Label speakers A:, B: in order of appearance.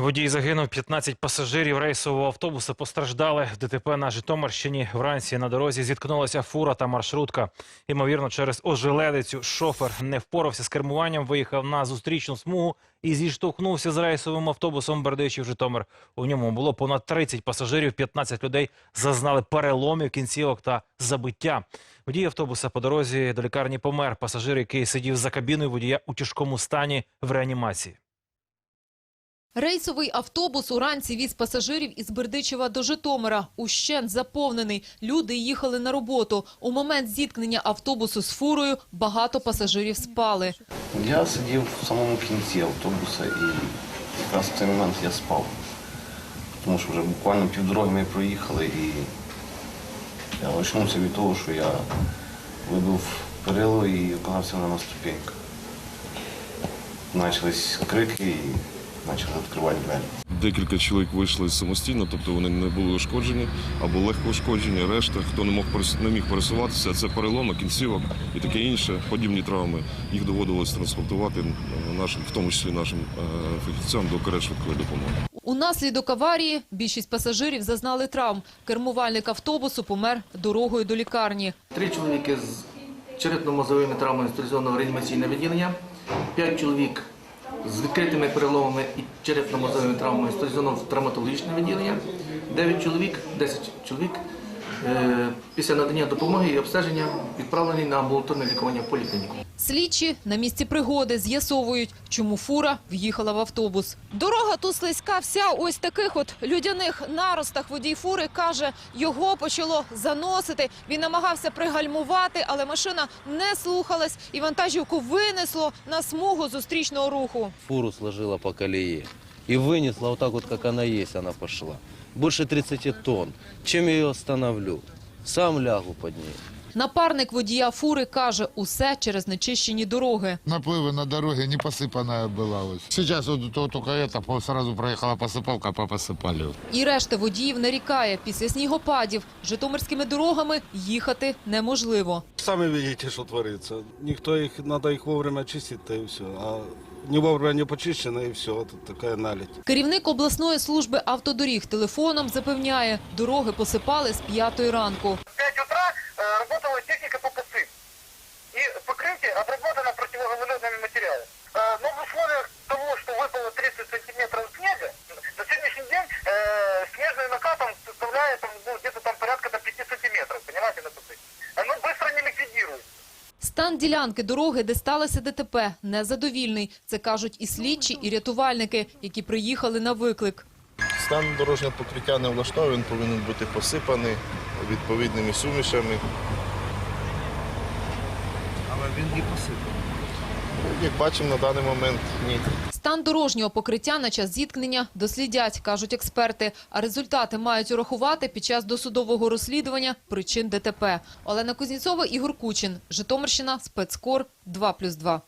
A: Водій загинув, 15 пасажирів рейсового автобуса постраждали. В ДТП на Житомирщині вранці на дорозі зіткнулася фура та маршрутка. Ймовірно, через ожеледицю шофер не впорався з кермуванням, виїхав на зустрічну смугу і зіштовхнувся з рейсовим автобусом Бердичів Житомир. У ньому було понад 30 пасажирів, 15 людей зазнали переломів кінцівок та забиття. Водій автобуса по дорозі до лікарні помер. Пасажир, який сидів за кабіною водія у тяжкому стані в реанімації.
B: Рейсовий автобус уранці віз пасажирів із Бердичева до Житомира. Ущент заповнений. Люди їхали на роботу. У момент зіткнення автобусу з фурою багато пасажирів спали.
C: Я сидів в самому кінці автобуса і якраз в цей момент я спав. Тому що вже буквально півдороги ми проїхали і я очнувся від того, що я вибив перило і оказався на ступеньках. Почались крики і почали відкривати двері.
D: Декілька чоловік вийшли самостійно, тобто вони не були ушкоджені або легко ушкоджені. Решта, хто не мог не міг пересуватися, це переломи, кінцівок і таке інше, подібні травми. Їх доводилось транспортувати нашим, в тому числі нашим е, фахівцям до карет швидкої допомоги.
B: Унаслідок аварії більшість пасажирів зазнали травм. Кермувальник автобусу помер дорогою до лікарні.
E: Три чоловіки з черепно-мозовими травмами стабілізованого реанімаційне відділення, п'ять чоловік з відкритими переломами і черепно-мозовими травмами стабілізованого в травматологічне відділення, 9 чоловік, 10 чоловік е, після надання допомоги і обстеження відправлені на амбулаторне лікування в поліклініку.
B: Слідчі на місці пригоди з'ясовують, чому фура в'їхала в автобус. Дорога тут слизька вся ось таких от людяних наростах. Водій фури каже, його почало заносити. Він намагався пригальмувати, але машина не слухалась і вантажівку винесло на смугу зустрічного руху.
F: фуру сложила по колее и вынесла вот так вот, как она есть, она пошла. Больше 30 тонн. Чем я ее остановлю? Сам лягу под ней.
B: Напарник водія фури каже, усе через нечищені дороги.
G: Наплывы на дороге не посыпанная была. Вот. Сейчас вот то- только это, по- сразу проехала посыпалка, попосыпали.
B: І решта водіїв нарікає, після снігопадів житомирськими дорогами їхати неможливо.
H: Сами видите, что творится. Никто их, надо их вовремя чистить, да и все. А не вовремя не почищено, и все. Вот такая наледь.
B: Керівник обласної служби автодоріг телефоном запевняє, дороги посипали з п'ятої ранку.
I: противогололедными материалами. Э, но в условиях того, что выпало 30 сантиметров снега, на сегодняшний день э, снежный накат он составляет там, ну, где-то там порядка до 5 сантиметров, понимаете, на посып. Оно быстро не ликвидируется.
B: Стан ділянки дороги, де сталося ДТП, незадовільний. Це кажуть і слідчі, і рятувальники, які приїхали на виклик.
J: Стан дорожнього покриття не влаштовує, він повинен бути посипаний відповідними сумішами.
E: Але він і посипав.
J: Як бачимо, на даний момент ні.
B: Стан дорожнього покриття на час зіткнення дослідять, кажуть експерти. А результати мають урахувати під час досудового розслідування причин ДТП. Олена Кузнєцова, Ігор Кучин. Житомирщина, спецкор 2+,2.